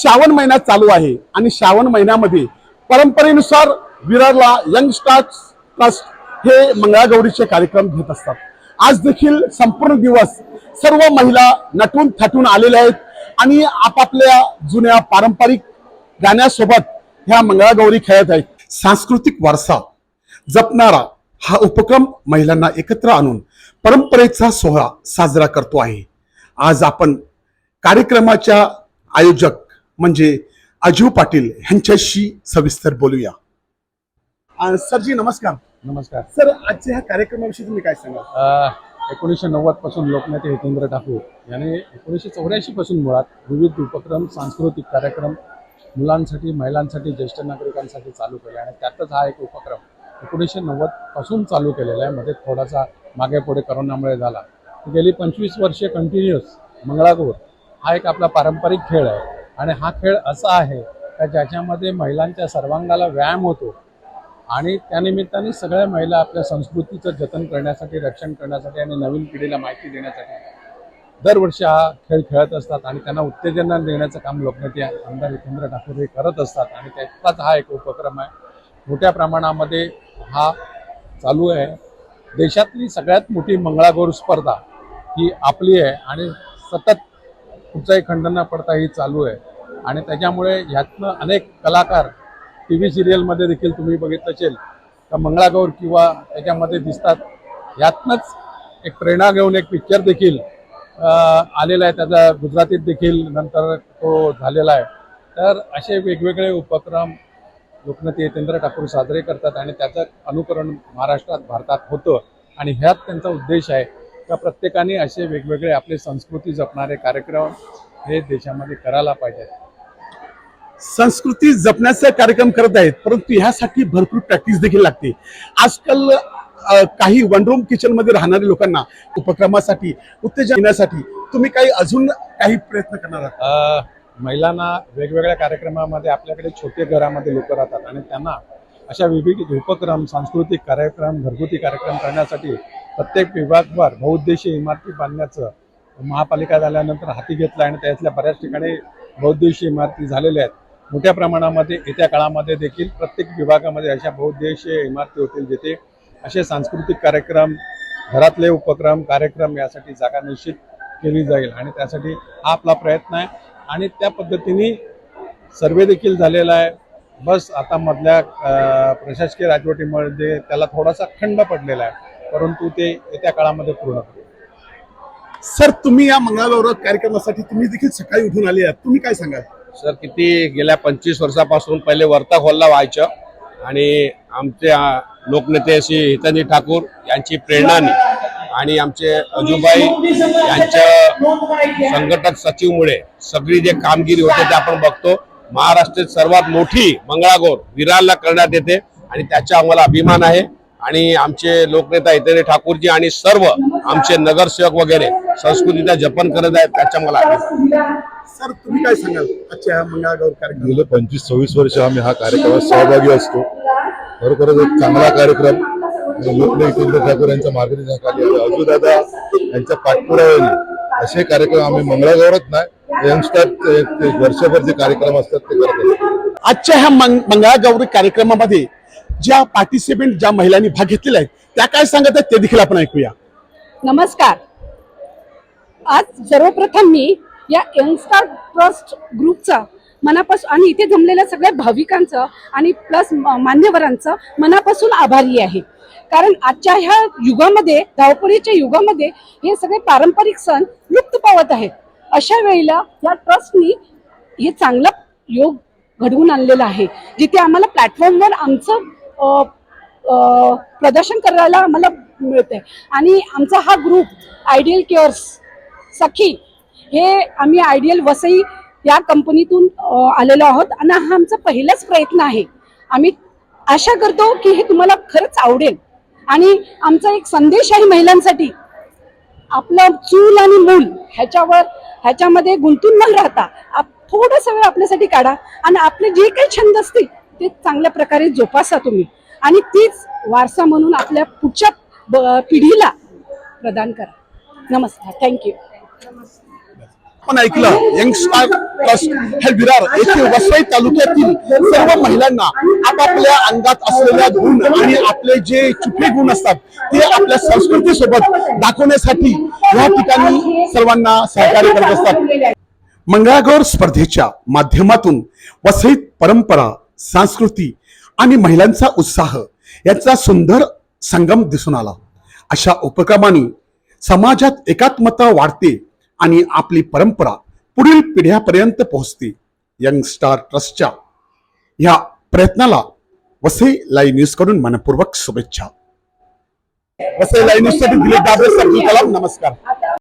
श्रावण महिना चालू आहे आणि श्रावण महिन्यामध्ये परंपरेनुसार विरारला यंग स्टार्स ट्रस्ट हे मंगळागौरीचे कार्यक्रम घेत असतात. आज देखील संपूर्ण दिवस सर्व महिला नटून थटून आलेल्या आहेत आणि आपापल्या जुन्या पारंपरिक गाण्यासोबत ह्या मंगळागौरी खेळत आहेत. सांस्कृतिक वारसा जपणारा हा उपक्रम महिलांना एकत्र आणून परंपरेचा सोहळा साजरा करतो आहे. आज आपण कार्यक्रमाच्या आयोजक म्हणजे अजू पाटील यांच्याशी सविस्तर बोलूया. अं, सरजी नमस्कार. नमस्कार. सर आजच्या ह्या कार्यक्रमाविषयी तुम्ही काय सांगा एकोणीसशे नव्वदपासून लोकनेते हितेंद्र ठाकूर यांनी एकोणीसशे चौऱ्याऐंशी पासून मुळात विविध उपक्रम सांस्कृतिक कार्यक्रम मुलांसाठी महिलांसाठी ज्येष्ठ नागरिकांसाठी चालू केले आणि त्यातच हा एक उपक्रम एकोणीसशे नव्वदपासून चालू केलेला आहे. मध्ये थोडासा मागे पुढे करोनामुळे झाला. गेली पंचवीस वर्षे कंटिन्युअस मंगळागौर हा एक आपला पारंपरिक खेळ आहे. आणि हा खेळ असा आहे का ज्याच्यामध्ये महिलांच्या सर्वांगाला व्यायाम होतो आणि त्यानिमित्ताने सगळ्या महिला आपल्या संस्कृतीचं जतन करण्यासाठी रक्षण करण्यासाठी आणि नवीन पिढीला माहिती देण्यासाठी दरवर्षी हा खेळ खेळत असतात आणि त्यांना उत्तेजना देण्याचं काम लोकनेते आमदार हितेंद्र ठाकूर हे करत असतात. आणि त्याचाच हा एक उपक्रम आहे. मोठ्या प्रमाणामध्ये हा चालू आहे. देशातली सगळ्यात मोठी मंगळागौर स्पर्धा ही आपली आहे आणि सतत कुठचाही खंड न पडता ही चालू आहे. आणि त्याच्यामुळे ह्यातनं अनेक कलाकार टी व्ही सिरियलमध्ये देखील तुम्ही बघितलं असेल तर मंगळागौर किंवा त्याच्यामध्ये दिसतात. ह्यातनंच एक प्रेरणा घेऊन एक पिक्चर देखील आलेला आहे. त्याचा गुजरातीत देखील नंतर तो झालेला आहे. तर असे वेगवेगळे उपक्रम लोकनेते यतेंद्र ठाकूर साजरे करतात आणि त्याचं अनुकरण महाराष्ट्रात भारतात होतं. आणि ह्यात त्यांचा उद्देश आहे का प्रत्येकाने असे वेगवेगळे आपली संस्कृती जपणारे कार्यक्रम हे देशामध्ये करायला पाहिजेत. संस्कृती जपण्याचा कार्यक्रम करत आहेत परंतु ह्यासाठी भरपूर प्रॅक्टिस देखील लागते. आजकाल काही वन रूम किचनमध्ये राहणाऱ्या लोकांना उपक्रमासाठी उत्तेजन देण्यासाठी तुम्ही काही अजून काही प्रयत्न करणार आहात? महिलांना वेगवेगळ्या कार्यक्रमामध्ये आपल्याकडे छोटे घरामध्ये लोक राहतात आणि त्यांना अशा विविध उपक्रम सांस्कृतिक कार्यक्रम घरगुती कार्यक्रम करण्यासाठी प्रत्येक विभागभर बहुउद्देशीय इमारती बांधण्याचं महापालिका झाल्यानंतर हाती घेतलं आणि त्यातल्या बऱ्याच ठिकाणी बहुउद्देशीय इमारती झालेल्या आहेत. मोठ्या प्रमाणामध्ये येत्या काळामध्ये देखील प्रत्येक विभागामध्ये अशा बहुउद्देशीय इमारती होतील जिथे असे सांस्कृतिक कार्यक्रम घरातले उपक्रम कार्यक्रम यासाठी जागा निश्चित केली जाईल. आणि त्यासाठी हा आपला प्रयत्न आहे. आणि त्या पद्धतीने सर्वे देखील झालेला आहे. बस आता मधल्या प्रशासकीय राजवटीमध्ये त्याला थोडासा खंड पडलेला आहे. परंतु ते येत्या काळामध्ये पूर्ण करू सर तुम्ही या मंगळागौर कार्यक्रमासाठी तुम्ही देखील सकाळी उठून आले आहात. तुम्ही काय सांगाल? सर किती गेल्या पंचवीस वर्षापासून पहिले वर्ता हॉलला व्हायचं आणि आमचे लोकनेते श्री हितनजी ठाकूर यांची प्रेरणाने आणि आमचे अजूबाई यांच्या संघटक सचिवमुळे सगळी जे कामगिरी होते ते आपण बघतो. महाराष्ट्रात सर्वात मोठी मंगळागौर विरारला करण्यात येते आणि त्याचा आम्हाला अभिमान आहे. आणि आमचे लोकनेता हितेंद्र ठाकूरजी आणि सर्व आमचे नगरसेवक वगैरे संस्कृतीचा जपन करत आहेत त्याचा मला अभिमान आहे. सर तुम्ही काय सांगाल? आजच्या ह्या मंगळागौर कार्यक्रम गेले पंचवीस सव्वीस वर्ष आम्ही हा कार्यक्रमात सहभागी असतो. खरोखरच एक चांगला कार्यक्रम. लोकने हितेंद्र ठाकूर यांच्या मार्गदर्शनाखाली अजूदादा यांच्या पाठपुराव्याने असे कार्यक्रम आम्ही मंगळागौरच नाही यंगस्टर ते- ते वर्षभर जे कार्यक्रम असतात ते करत असतो. आजच्या ह्या मंग मंगळागौरी कार्यक्रमामध्ये ज्या पार्टिसिपेंट ज्या महिलांनी भाग घेतलेला आहे त्या काय सांगत आहेत ते देखील आपण ऐकूया. नमस्कार. आज सर्वप्रथम मी या यंगस्टार ट्रस्ट ग्रुपचा मनापासून आणि इथे जमलेल्या सगळ्या भाविकांचं आणि प्लस मान्यवरांचं मनापासून आभारी आहे. कारण आजच्या ह्या युगामध्ये धावपळीच्या युगामध्ये हे सगळे पारंपरिक सण लुप्त पावत आहेत. अशा वेळेला या ट्रस्टनी हे चांगला योग घडवून आणलेला आहे. जिथे आम्हाला प्लॅटफॉर्मवर आमचं प्रदर्शन करायला आम्हाला मिळते आणि आमचा हा ग्रुप आयडियल केअर्स सखी हे आम्ही आयडियल वसई या कंपनीतून आलेलो आहोत. आणि हा आमचा पहिलाच प्रयत्न आहे. आम्ही आशा करतो की हे तुम्हाला खरंच आवडेल. आणि आमचा एक संदेश आहे महिलांसाठी आपलं चूल आणि मूल ह्याच्यावर ह्याच्यामध्ये गुंतून न राहता आप थोडासा वेळ आपल्यासाठी काढा. आणि आपले जे काही छंद असतील ते चांगल्या प्रकारे जोपासा तुम्ही. आणि तीच वारसा म्हणून आपल्या पुढच्या पिढीला प्रदान करा. नमस्कार. थँक्यू आपण ऐकलं यंगस्टार ट्रस्ट हे विरार येथे वसई तालुक्यातील सर्व महिलांना आपापल्या अंगात असलेल्या गुण आणि आपले जे चुके गुण असतात ते आपल्या संस्कृतीसोबत दाखवण्यासाठी या ठिकाणी सर्वांना सहकार्य करत असतात. मंगळागौर स्पर्धेच्या माध्यमातून वसईत परंपरा संस्कृती आणि महिलांचा उत्साह याचा सुंदर संगम दिसून आला. अशा उपक्रमाने समाजात एकात्मता वाढते आणि आपली परंपरा पुढील पिढ्यापर्यंत पोहोचते. यंग स्टार ट्रस्टच्या या प्रयत्नाला वसई लाईव्ह न्यूजकडून मनपूर्वक शुभेच्छा. वसई लाईव्ह न्यूजसाठी दिलीप दादर अब्दुल कलाम नमस्कार.